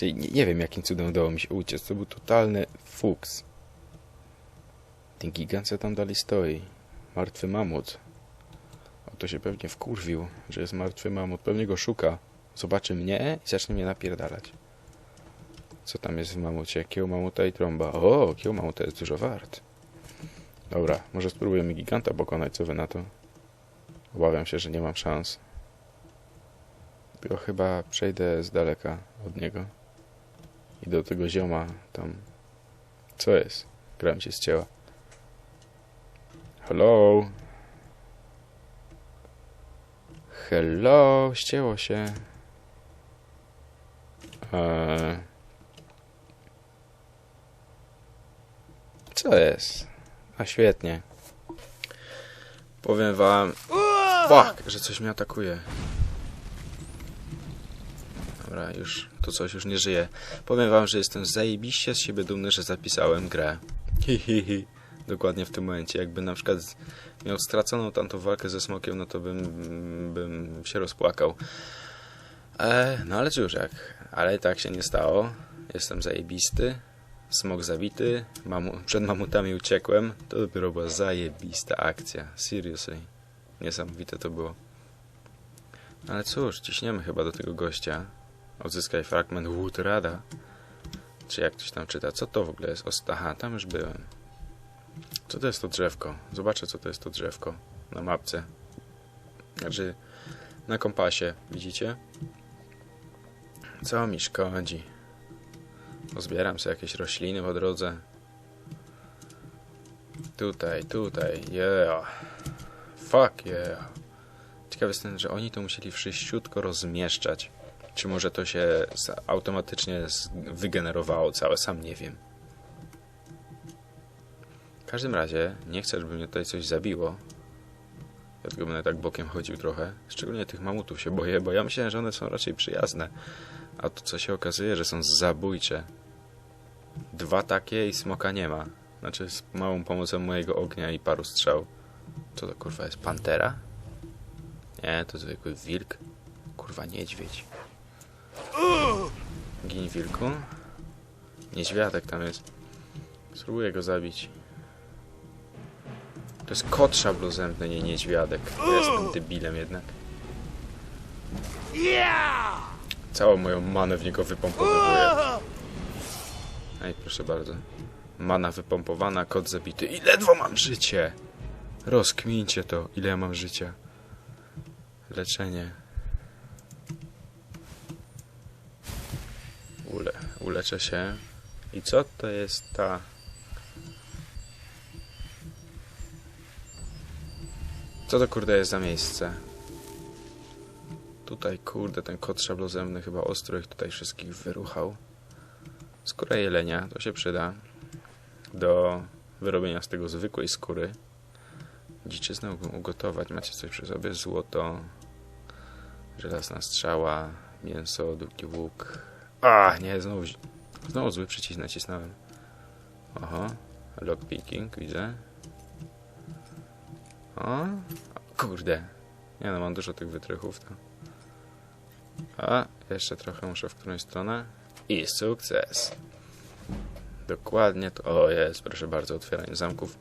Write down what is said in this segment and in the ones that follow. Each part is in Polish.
nie, nie wiem jakim cudem udało mi się uciec. To był totalny fuks. Ten gigant co tam dalej stoi. Martwy mamut. O to się pewnie wkurwił, że jest martwy mamut. Pewnie go szuka. Zobaczy mnie i zacznie mnie napierdalać. Co tam jest w mamucie? Kieł mamuta i trąba. O, kieł mamuta jest dużo wart. Dobra, może spróbujemy giganta pokonać, co wy na to? Obawiam się, że nie mam szans. Tylko chyba przejdę z daleka od niego. I do tego zioma tam... Co jest? Gra mi się ścięła. Hello? Hello? Ścięło się. Eee... Co jest? A świetnie. Powiem wam... Fuck, że coś mnie atakuje. Dobra, już to coś już nie żyje. Powiem wam, że jestem zajebiście z siebie dumny, że zapisałem grę. Hi, hi, hi. Dokładnie w tym momencie. Jakby na przykład miał straconą tamtą walkę ze smokiem, no to bym, bym się rozpłakał. E, no ale cóż, jak. Ale tak się nie stało. Jestem zajebisty. Smok zabity. Mamu przed mamutami uciekłem. To dopiero była zajebista akcja. Seriously. Niesamowite to było. Ale cóż, ciśniemy chyba do tego gościa. Odzyskaj fragment Woodrada. Czy jak ktoś tam czyta. Co to w ogóle jest? Aha, tam już byłem. Co to jest to drzewko? Zobaczę, co to jest to drzewko na mapce. Znaczy, na kompasie, widzicie? Co mi szkodzi? Pozbieram sobie jakieś rośliny po drodze. Tutaj, tutaj, yeah. Fuck yeah. Ciekawy jest ten, że oni to musieli wszyściutko rozmieszczać. Czy może to się automatycznie wygenerowało całe, sam nie wiem. W każdym razie, nie chcę, żeby mnie tutaj coś zabiło. Dlatego będę tak bokiem chodził trochę. Szczególnie tych mamutów się boję, bo ja myślałem, że one są raczej przyjazne. A to co się okazuje, że są zabójcze. Dwa takie i smoka nie ma. Znaczy z małą pomocą mojego ognia i paru strzał. Co to kurwa jest? Pantera? Nie, to zwykły wilk. Kurwa niedźwiedź. Gin wilku. Niedźwiadek tam jest. Spróbuję go zabić. To jest kot szablozębny, nie niedźwiadek. Ja jestem debilem jednak. Całą moją manę w niego wypompowuję. Ej, proszę bardzo. Mana wypompowana, kot zabity. I ledwo mam życie! Rozkmincie to, ile ja mam życia. Leczenie. Uleczę się. I co to jest ta... Co to kurde jest za miejsce? Tutaj kurde ten kot szablozemny chyba ostro ich tutaj wszystkich wyruchał. Skóra jelenia, to się przyda. Do wyrobienia z tego zwykłej skóry. Dziczyznę ugotować. Macie coś przy sobie? Złoto, żelazna strzała, mięso, długi łuk. A, nie, znowu, znowu zły przycisk nacisnąłem. Oho, lockpicking, widzę. O, kurde. Nie no, mam dużo tych wytrychów. To. A, jeszcze trochę muszę w którąś stronę. I sukces. Dokładnie to... O, jest, proszę bardzo, otwieranie zamków.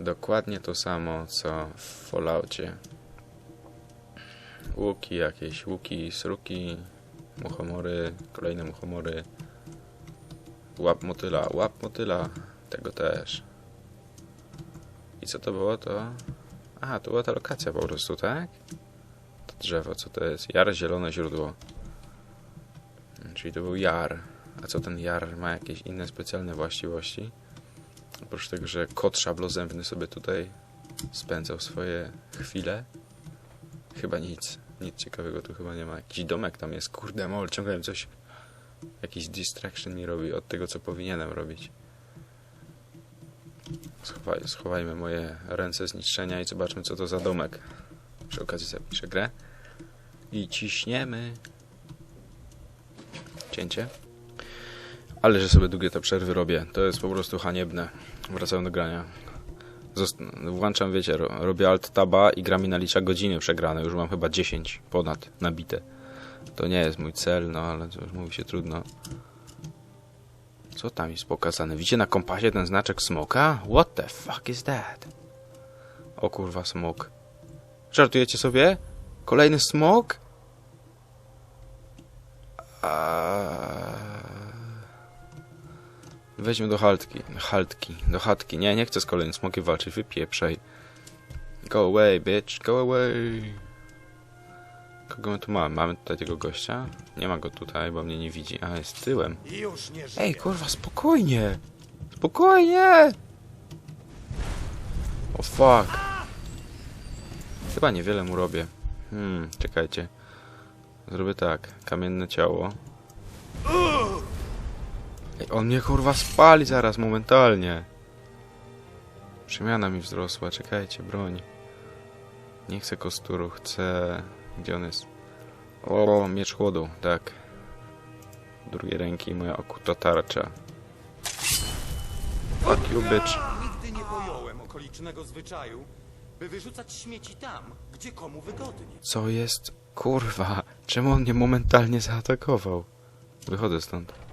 Dokładnie to samo, co w Falloutie. Łuki jakieś, łuki, sruki, muchomory, kolejne muchomory. Łap motyla, łap motyla, tego też. I co to było? To... Aha, to była ta lokacja po prostu, tak? To drzewo, co to jest? Jar, zielone źródło. Czyli to był jar. A co ten jar ma jakieś inne specjalne właściwości? Oprócz tego, że kot szablozębny sobie tutaj spędzał swoje chwile. Chyba nic. Nic ciekawego tu chyba nie ma. Jakiś domek tam jest. Kurde mol, ciągle coś... Jakiś distraction mi robi od tego, co powinienem robić. Schowaj, schowajmy moje ręce z niszczenia i zobaczmy, co to za domek. Przy okazji zapiszę grę. I ciśniemy. Cięcie. Ale że sobie długie te przerwy robię, to jest po prostu haniebne. Wracam do grania. Włączam, wiecie, ro robię alt taba i gra mi nalicza godziny przegrane. Już mam chyba 10 ponad nabite. To nie jest mój cel, no ale to już mówi się trudno. Co tam jest pokazane? Widzicie na kompasie ten znaczek smoka? What the fuck is that? O kurwa, smok. Żartujecie sobie? Kolejny smok? Weźmy do haltki. Haltki. Do chatki. Nie, nie chcę z kolejnym smokiem walczyć. Wypieprzaj. Go away, bitch. Go away. Kogo my tu mamy? Mamy tutaj tego gościa? Nie ma go tutaj, bo mnie nie widzi. A, jest tyłem. Ej, kurwa, spokojnie! Spokojnie! O fuck. Chyba niewiele mu robię. Hmm, czekajcie. Zrobię tak. Kamienne ciało. Ej, on mnie kurwa spali zaraz, momentalnie. Przemiana mi wzrosła, czekajcie, broń. Nie chcę kosturu, chcę... Gdzie on jest? O, miecz chłodu, tak. Drugiej ręki moja okuta tarcza. Fuck you, bitch. Nigdy nie pojąłem okolicznego zwyczaju, by wyrzucać śmieci tam, gdzie komu wygodnie. Co jest? Kurwa, czemu on mnie momentalnie zaatakował? Wychodzę stąd.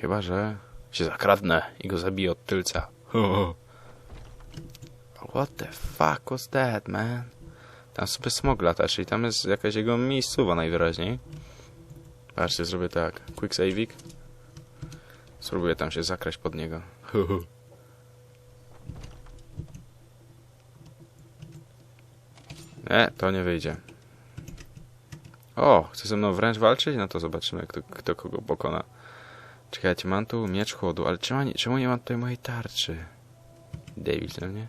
Chyba, że się zakradnę i go zabiję od tylca. What the fuck was that, man? Tam sobie smog lata, czyli tam jest jakaś jego miejscowa najwyraźniej. Patrzcie, zrobię tak. Quick save'ik. Spróbuję tam się zakraść pod niego. Nie, to nie wyjdzie. O, chce ze mną wręcz walczyć? No to zobaczymy, kto, kto kogo pokona. Czekajcie, mam tu miecz chłodu, ale czemu, nie- czemu nie mam tutaj mojej tarczy? David, no nie?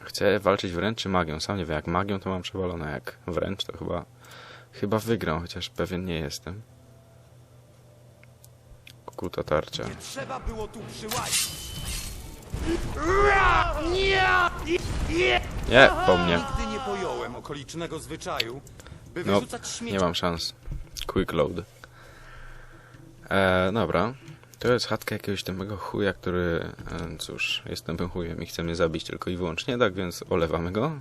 Chcę walczyć wręcz czy magią? Sam nie wiem, jak magią to mam przewalone, jak wręcz to chyba... Chyba wygram, chociaż pewien nie jestem. Okuta tarcza. Nie trzeba było tu przyłazić. Nie, po mnie. Nigdy nie pojąłem okolicznego zwyczaju, by No, wyrzucać śmieci Nie mam szans. Quick load. E, dobra. To jest chatka jakiegoś tępego chuja, który, e, cóż, jest tępym chujem i chce mnie zabić tylko i wyłącznie, tak więc olewamy go.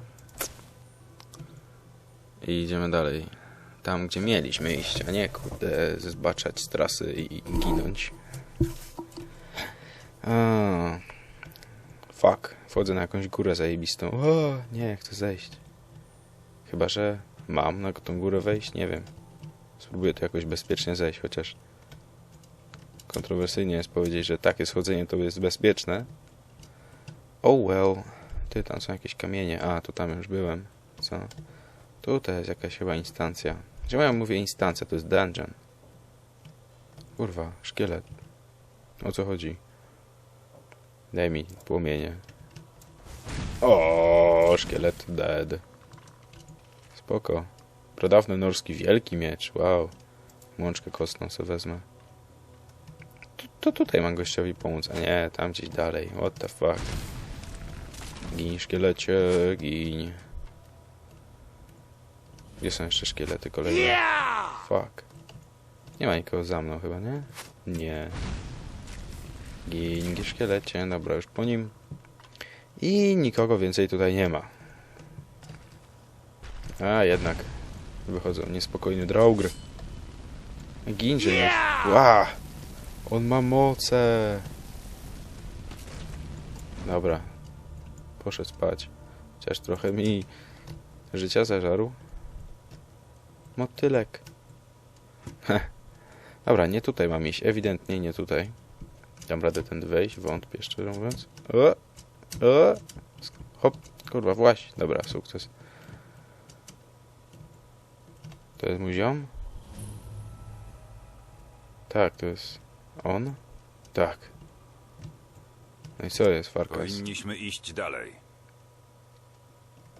I idziemy dalej. Tam, gdzie mieliśmy iść, a nie, kurde, zbaczać z trasy i, i ginąć. A, fuck. Wchodzę na jakąś górę zajebistą. O, nie, chcę zejść. Chyba, że mam na tą górę wejść? Nie wiem. Spróbuję tu jakoś bezpiecznie zejść, chociaż kontrowersyjnie jest powiedzieć, że takie schodzenie to jest bezpieczne. Oh well. Ty, tam są jakieś kamienie. A, tu tam już byłem. Co? Tutaj jest jakaś chyba instancja. Czemu ja mówię instancja? To jest dungeon. Kurwa, szkielet. O co chodzi? Daj mi płomienie. O, szkielet dead. Spoko. Pradawny norski wielki miecz, wow. Łączkę kostną sobie wezmę. To, tutaj mam gościowi pomóc, a nie, tam gdzieś dalej. What the fuck. Gin, szkielecie, gin. Gdzie są jeszcze szkielety kolejne? Fuck. Nie ma nikogo za mną chyba, nie? Nie. Gin, szkielecie, dobra, już po nim. I nikogo więcej tutaj nie ma. A, jednak. Wychodzą niespokojny draugr. Ginże nie. On ma moce. Dobra. Poszedł spać. Chociaż trochę mi życia zażarł. Motylek. Heh. Dobra, nie tutaj mam iść. Ewidentnie nie tutaj. Dam radę tędy wejść. Wątpię, szczerze mówiąc. O! O! Hop. Kurwa, właśnie. Dobra, sukces. To jest mój ziom? Tak, to jest on? Tak. No i co jest, Farkas? Powinniśmy iść dalej.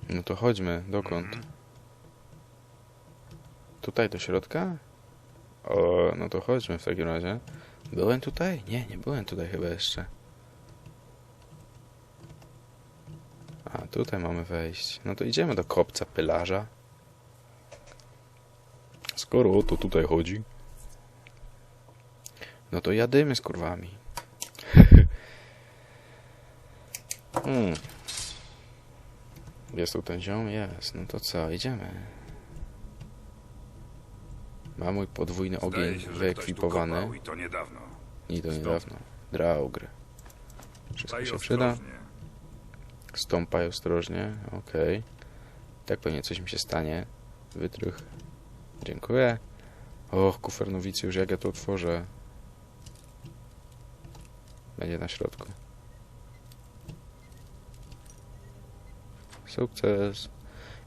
No to chodźmy. Dokąd? Tutaj do środka? O, no to chodźmy w takim razie. Byłem tutaj? Nie, nie byłem tutaj chyba jeszcze. A, tutaj mamy wejść. No to idziemy do kopca pylarza. Skoro o to tutaj chodzi, no to jadymy z kurwami. hmm. Jest tu ten ziom? Jest. No to co, idziemy. Ma mój podwójny ogień się, wyekwipowany. i to niedawno. I to niedawno. Draugr. Wszystko się przyda. Stąpaj ostrożnie. Okej. Tak pewnie coś mi się stanie. Wytrych. Dziękuję. Och, kufer nowicjusz, jak ja to otworzę. Będzie na środku. Sukces.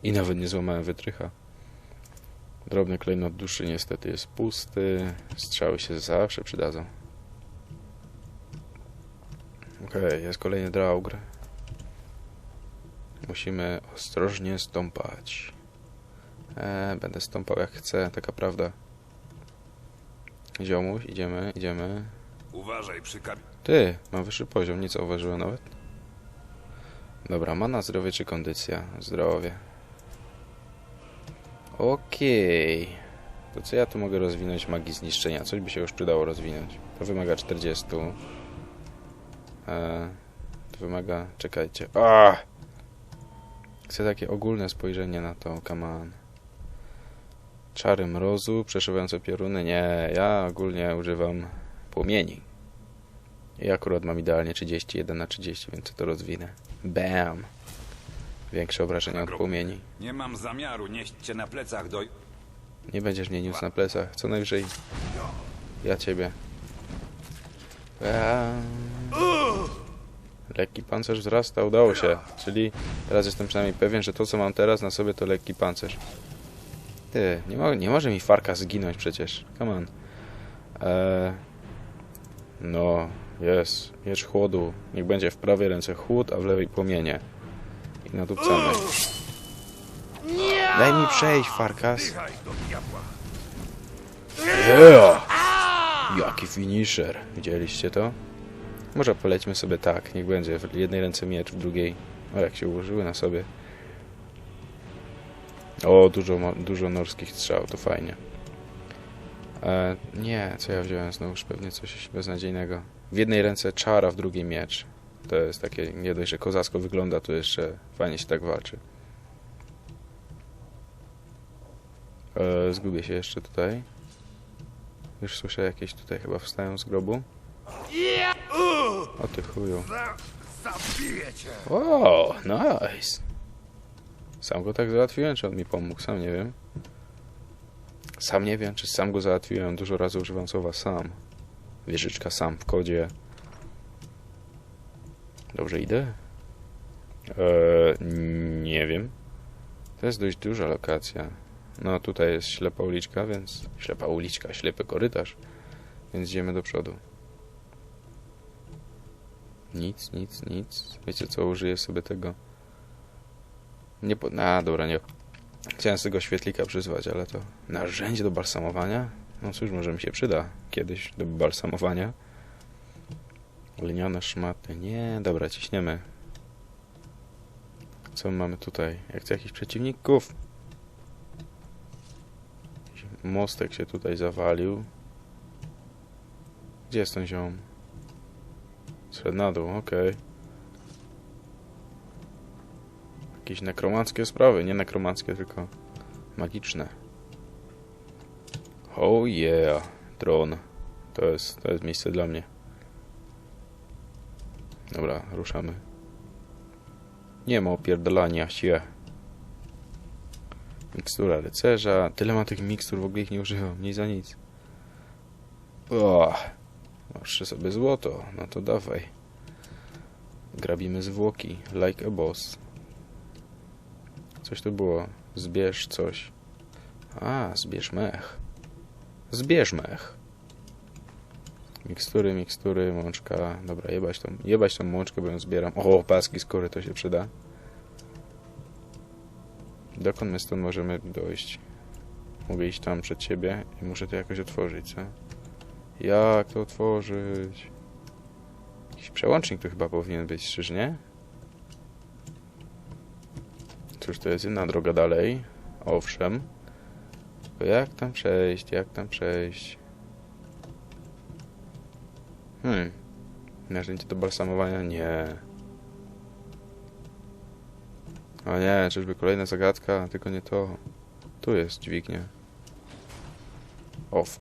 I nawet nie złamałem wytrycha. Drobny klejnot duszy niestety jest pusty. Strzały się zawsze przydadzą. Okej, jest kolejny draugr. Musimy ostrożnie stąpać. E, będę stąpał jak chcę, taka prawda. Ziomuś, idziemy, idziemy. Uważaj przy kab... Ty, mam wyższy poziom, nie zauważyłem nawet. Dobra, mana, zdrowie czy kondycja? Zdrowie. Okej. To co ja tu mogę rozwinąć magii zniszczenia? Coś by się już przydało rozwinąć. To wymaga 40. E, to wymaga... Czekajcie. A! Chcę takie ogólne spojrzenie na to, come on. Czary mrozu, przeszywające pioruny? Nie, ja ogólnie używam płomieni. I akurat mam idealnie 31 na 30, więc to rozwinę. Bam! Większe obrażenia od płomieni. Nie mam zamiaru nieść cię na plecach do... Nie będziesz mnie niósł na plecach. Co najwyżej ja ciebie. Bam. Lekki pancerz wzrasta, udało się. Czyli teraz jestem przynajmniej pewien, że to co mam teraz na sobie to lekki pancerz. Ty, nie, mo nie może mi farka zginąć przecież. Come on. Eee, no, jest. Miecz chłodu. Niech będzie w prawej ręce chłód, a w lewej płomienie. I nadupcamy. Daj mi przejść, Farkas. Yeah! Jaki finisher. Widzieliście to? Może polećmy sobie tak. Niech będzie w jednej ręce miecz, w drugiej... O, jak się ułożyły na sobie. O, dużo, dużo norskich strzał, to fajnie. E, nie, co ja wziąłem znowuż? Pewnie coś beznadziejnego. W jednej ręce czara, w drugiej miecz. To jest takie, nie dość, że kozacko wygląda, to jeszcze fajnie się tak walczy. E, zgubię się jeszcze tutaj. Już słyszę jakieś tutaj chyba wstają z grobu. O ty chuju. O, nice. Sam go tak załatwiłem, czy on mi pomógł? Sam nie wiem. Sam nie wiem, czy sam go załatwiłem. Dużo razy używam słowa sam. Wieżyczka sam w kodzie. Dobrze idę? Eee, nie wiem. To jest dość duża lokacja. No tutaj jest ślepa uliczka, więc... Ślepa uliczka, ślepy korytarz. Więc idziemy do przodu. Nic, nic, nic. Wiecie co, użyję sobie tego. Nie po... A, dobra, nie. Chciałem z tego świetlika przyzwać, ale to narzędzie do balsamowania? No cóż, może mi się przyda kiedyś do balsamowania. Linione szmaty. Nie, dobra, ciśniemy. Co my mamy tutaj? Jak chcę jakichś przeciwników? Mostek się tutaj zawalił. Gdzie jest ten ziom? Zszedł na dół, okej. Jakieś nekromanckie sprawy, nie nekromanckie, tylko magiczne. Oh yeah, tron. To jest, to jest miejsce dla mnie. Dobra, ruszamy. Nie ma opierdolania się. Mikstura rycerza. Tyle ma tych mikstur, w ogóle ich nie używam. Nic za nic. O, masz sobie złoto. No to dawaj. Grabimy zwłoki. Like a boss. Coś tu było. Zbierz coś. A, zbierz mech. Zbierz mech. Mikstury, mikstury, mączka. Dobra, jebać tą, jebać tą mączkę, bo ją zbieram. O, paski skóry, to się przyda. Dokąd my stąd możemy dojść? Mogę iść tam przed siebie i muszę to jakoś otworzyć, co? Jak to otworzyć? Jakiś przełącznik tu chyba powinien być, czyż nie? Cóż, to jest inna droga dalej. Owszem. Jak tam przejść? Jak tam przejść? Hmm. Narzędzie do balsamowania? Nie. O nie, czyżby kolejna zagadka? Tylko nie to. Tu jest dźwignia. O,